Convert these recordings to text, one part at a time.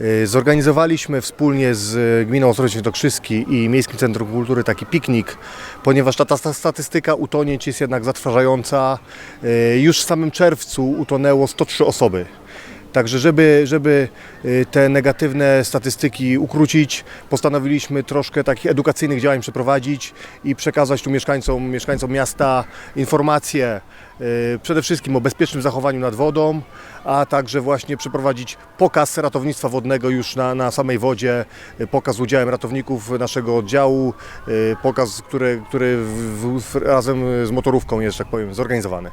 Y, Zorganizowaliśmy wspólnie z y, Gminą Ostrowiec Świętokrzyski i Miejskim Centrum Kultury taki piknik, ponieważ ta, ta ta statystyka utonięć jest jednak zatrważająca. Y, Już w samym czerwcu utonęło 103 osoby. Także żeby, żeby y, te negatywne statystyki ukrócić, postanowiliśmy troszkę takich edukacyjnych działań przeprowadzić i przekazać tu mieszkańcom, mieszkańcom miasta informacje y, przede wszystkim o bezpiecznym zachowaniu nad wodą, a także właśnie przeprowadzić pokaz ratownictwa wodnego już na, na samej wodzie, y, pokaz z udziałem ratowników naszego oddziału, pokaz, który, który w, w, razem z motorówką jest, tak powiem, zorganizowany.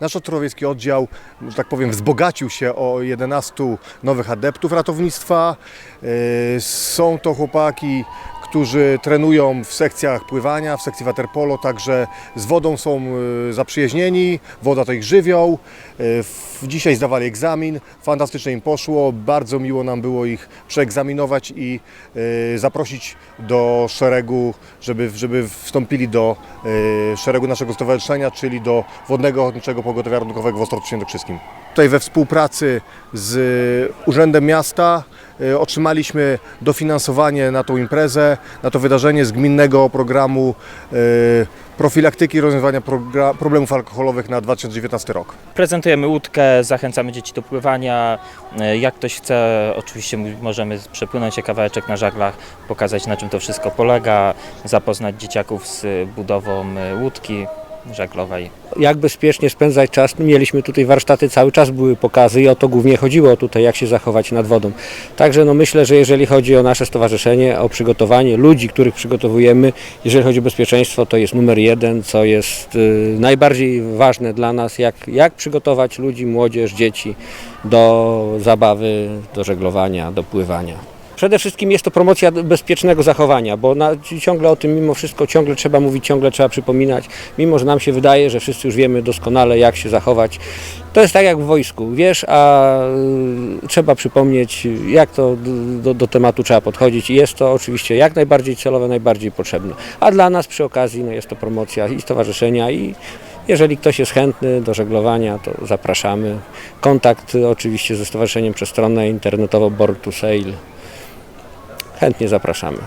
Nasz Ostrowiecki oddział, że tak powiem, wzbogacił się o 11 nowych adeptów ratownictwa. Yy, Są to chłopaki, którzy trenują w sekcjach pływania, w sekcji waterpolo, także z wodą są yy, zaprzyjaźnieni, woda to ich żywioł. W- Dzisiaj zdawali egzamin, fantastycznie im poszło, bardzo miło nam było ich przeegzaminować i yy, zaprosić do szeregu, żeby, żeby wstąpili do szeregu naszego stowarzyszenia, czyli do Wodnego Ochotniczego Pogotowia Ratunkowego w Ostrowcu Świętokrzyskim. Tutaj we współpracy z Urzędem Miasta otrzymaliśmy dofinansowanie na tą imprezę, na to wydarzenie z gminnego programu y, profilaktyki i rozwiązywania problemów alkoholowych na 2019 rok. Prezentujemy łódkę, zachęcamy dzieci do pływania. E, Jak ktoś chce, oczywiście możemy przepłynąć się kawałeczek na żaglach, pokazać na czym to wszystko polega, zapoznać dzieciaków z budową e, łódki żaglowej. jak bezpiecznie spędzać czas. Mieliśmy tutaj warsztaty, cały czas były pokazy i o to głównie chodziło tutaj, jak się zachować nad wodą. Także no myślę, że jeżeli chodzi o nasze stowarzyszenie, o przygotowanie ludzi, których przygotowujemy, jeżeli chodzi o bezpieczeństwo, to jest numer jeden, co jest y, najbardziej ważne dla nas, jak, jak przygotować ludzi, młodzież, dzieci do zabawy, do żeglowania, do pływania. Przede wszystkim jest to promocja bezpiecznego zachowania, bo na, ciągle o tym mimo wszystko ciągle trzeba mówić, ciągle trzeba przypominać, mimo że nam się wydaje, że wszyscy już wiemy doskonale jak się zachować. To jest tak jak w wojsku, wiesz, a y, trzeba przypomnieć jak to do, do tematu trzeba podchodzić i jest to oczywiście jak najbardziej celowe, najbardziej potrzebne. A dla nas przy okazji no, jest to promocja i stowarzyszenia i jeżeli ktoś jest chętny do żeglowania, to zapraszamy. Kontakt oczywiście ze Stowarzyszeniem Przestronne internetowo Board to Sail. Chętnie zapraszamy.